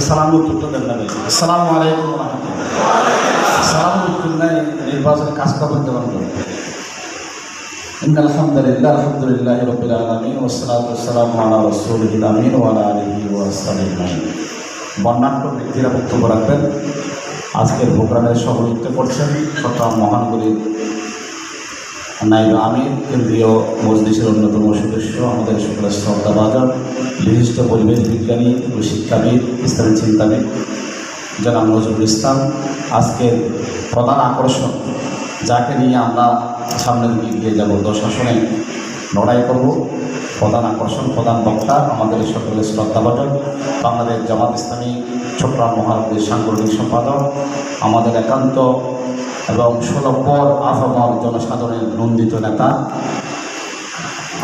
সালাম উত্তরটা দেন না ভাই আসসালামু আলাইকুম রহমতুল্লাহ সালাম উত্তর নাই নির্বাচনে কাজ করবেন কেমন করে إن الحمد لله الحمد لله رب العالمين والصلاة والسلام على رسوله الأمين وعلى آله وصحبه أجمعين বর্ণাঢ্য ব্যক্তিরা বক্তব্য রাখবেন আজকের প্রোগ্রামের সভাপতিত্ব করছেন চট্টগ্রাম মহানগরীর নাইব আমির, কেন্দ্রীয় মজলিসের অন্যতম সদস্য, আমাদের সকলের শ্রদ্ধাভাজন বিশিষ্ট পরিবেশ বিজ্ঞানী ও শিক্ষাবিদ ইসলামী চিন্তাবিদ জনাব নজরুল ইসলাম। আজকের প্রধান আকর্ষণ, যাকে নিয়ে আমরা সামনের দিকে এগিয়ে যাব, দশাসনে লড়াই করব। প্রধান আকর্ষণ, প্রধান বক্তা, আমাদের সকলের শ্রদ্ধাভাজন বাংলাদেশ জামাত ইসলামী, চট্টগ্রাম মহানগরীর সাংগঠনিক সম্পাদক, আমাদের একান্ত এবং সুলভর আফামর জনসাধারণের নন্দিত নেতা,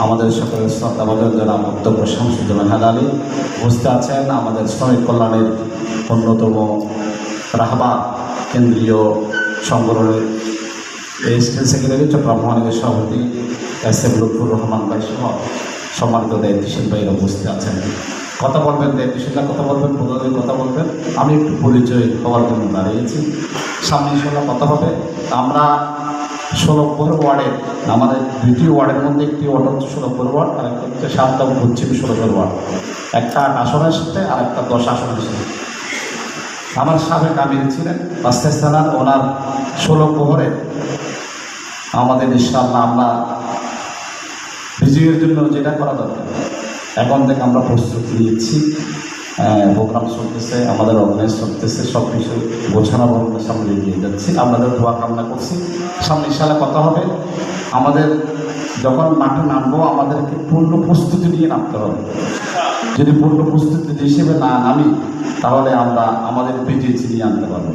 আমাদের সকলের শ্রদ্ধাভাজন জনাব বক্তব্য শামসুজ্জামান হালালি বুঝতে আছেন আমাদের শ্রমিক কল্যাণের অন্যতম রাহবা কেন্দ্রীয় সংগঠনের এসিস্ট্যান্ট সেক্রেটারি চট্টগ্রাম মহানগরের সভাপতি এস এম লুৎফুর রহমান ভাই সহ সম্মানিত দায়িত্বশীল ভাইরা উপস্থিত আছেন। কথা বলবেন দায়িত্বশীলরা কথা বলবেন প্রধানের কথা বলবেন। আমি একটু পরিচয় হওয়ার জন্য দাঁড়িয়েছি। সামনে ইনশাল্লাহ কথা হবে। আমরা ষোলপুর ওয়ার্ডের, আমাদের দুইটি ওয়ার্ডের মধ্যে একটি ওয়ার্ড হচ্ছে ষোলপুর ওয়ার্ড, আর একটা হচ্ছে সাতটা পশ্চিম ষোলপুর ওয়ার্ড। একটা আসনের সাথে আর একটা দশ আসনের সাথে। আমার সাবেক আমির ছিলেন বাস্তেস থানার ওনার ষোলো প্রহরে আমাদের ইনশাআল্লাহ আমরা বিজয়ের জন্য যেটা করা দরকার। এখন থেকে আমরা প্রস্তুতি নিচ্ছি। প্রোগ্রাম চলতেছে, আমাদের অর্গানাইজ চলতেছে, সব কিছু গোছানো ভবনের সামনে এগিয়ে যাচ্ছি। আপনাদের দোয়া কামনা করছি। সামনে ইশালা কথা হবে। আমাদের যখন মাঠে নামবো, আমাদেরকে পূর্ণ প্রস্তুতি নিয়ে নামতে হবে। যদি পূর্ণ প্রস্তুতি হিসেবে না নামি, তাহলে আমরা আমাদের বিজয় চিনিয়ে আনতে পারব।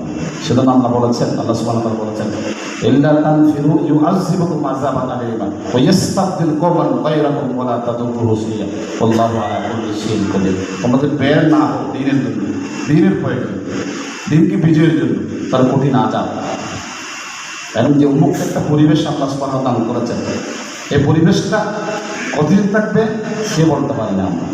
সেজন্য আল্লাহ বলেছেন, আল্লাহ ওয়া বলেছেন আমাদের না হোক দিনের দিনের দিনকে তার কঠিন আজাব এবং যে উন্মুক্ত একটা পরিবেশ ওয়া তাআলা দান করেছেন, এই পরিবেশটা কতদিন থাকবে, সে বলতে পারি না আমরা।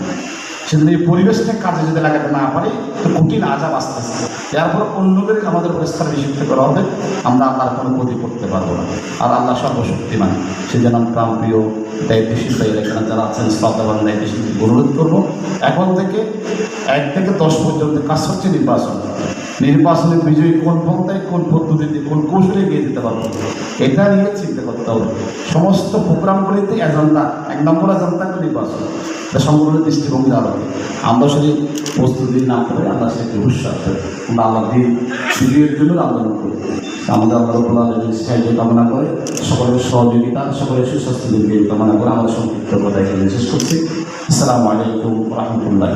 সেজন্য এই পরিবেশটা কাজে যদি লাগাতে না পারি, তো কঠিন আজাব আসতে আস্তে এরপর অন্যদের আমাদের পরিষ্কার নিষিদ্ধ করা হবে। আমরা আল্লাহর কোনো ক্ষতি করতে পারব না। আর আল্লাহ সর্বশক্তিমান। সে যেন প্রাণ, প্রিয়, দায়িত্বশীল এখানে যারা আছেন, শ্রদ্ধাবান, দায়িত্বশীল, অনুরোধ করব। এখন থেকে এক থেকে দশ পর্যন্ত কাজ হচ্ছে নির্বাচন। নির্বাচনে বিজয়ী কোন পন্থায়, কোন পদ্ধতিতে, কোন কৌশলে গিয়ে দিতে পারব? এটা নিয়ে চিন্তা করতে হবে। সমস্ত প্রোগ্রামগুলিতে এজেন্ডা এক নম্বর এজেন্ডা থাকবে নির্বাচন। এটা সংগঠনের দৃষ্টিভঙ্গির আলোকে। আমরা যদি প্রস্তুতি না করে, আমরা সেটি করি আমরা আল্লাহ দিন বিজয়ের জন্য আন্দোলন করি। আমাদের আল্লাহ রবুল্লাহ সাহায্য কামনা করে। সকলের সহযোগিতা, সকলের সুস্বাস্থ্য দিকে কামনা করে আমাদের সংক্ষিপ্ত কথা এখানে শেষ করছি। আসসালামু আলাইকুম রহমতুল্লাহ